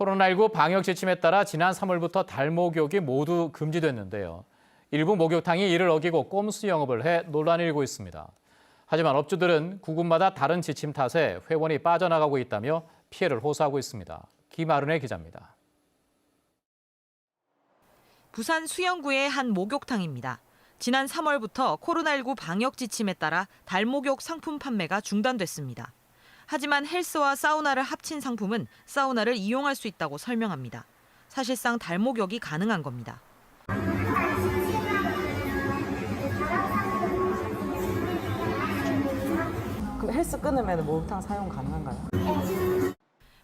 코로나19 방역 지침에 따라 지난 3월부터 달 목욕이 모두 금지됐는데요. 일부 목욕탕이 이를 어기고 꼼수 영업을 해 논란이 일고 있습니다. 하지만 업주들은 구군마다 다른 지침 탓에 회원이 빠져나가고 있다며 피해를 호소하고 있습니다. 김아른의 기자입니다. 부산 수영구의 한 목욕탕입니다. 지난 3월부터 코로나19 방역 지침에 따라 달목욕 상품 판매가 중단됐습니다. 하지만 헬스와 사우나를 합친 상품은 사우나를 이용할 수 있다고 설명합니다. 사실상 달목욕이 가능한 겁니다. 그럼 헬스 끊으면 목욕탕 사용 가능한가요?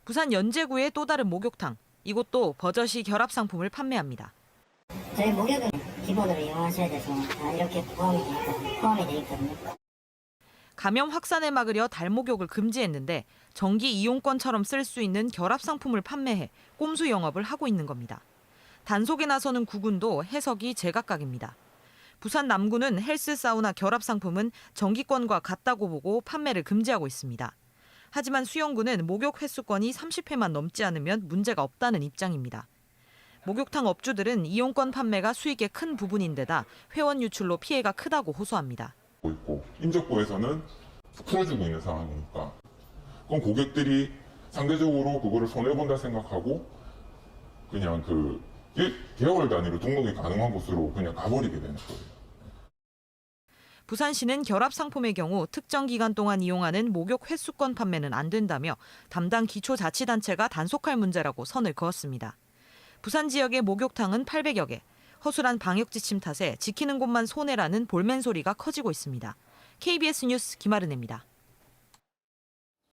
부산 연제구의 또 다른 목욕탕. 이곳도 버젓이 결합 상품을 판매합니다. 저희 목욕은 기본으로 이용하셔야 돼서 다 이렇게 포함이 돼 있거든요. 포함이 돼 있거든요. 감염 확산을 막으려 달목욕을 금지했는데 정기 이용권처럼 쓸 수 있는 결합 상품을 판매해 꼼수 영업을 하고 있는 겁니다. 단속에 나서는 구군도 해석이 제각각입니다. 부산 남구는 헬스 사우나 결합 상품은 정기권과 같다고 보고 판매를 금지하고 있습니다. 하지만 수영구는 목욕 횟수권이 30회만 넘지 않으면 문제가 없다는 입장입니다. 목욕탕 업주들은 이용권 판매가 수익의 큰 부분인데다 회원 유출로 피해가 크다고 호소합니다. 있고 인적부에서는 풀어주고 있는 상황이니까 그럼 고객들이 상대적으로 그거를 손해본다 생각하고 그냥 그 개- 개월 단위로 등록이 가능한 곳으로 그냥 가버리게 되는 거예요. 부산시는 결합 상품의 경우 특정 기간 동안 이용하는 목욕 횟수권 판매는 안 된다며 담당 기초자치단체가 단속할 문제라고 선을 그었습니다. 부산 지역의 목욕탕은 800여 개. 허술한 방역 지침 탓에 지키는 곳만 손해라는 볼멘 소리가 커지고 있습니다. KBS 뉴스 김아른입니다.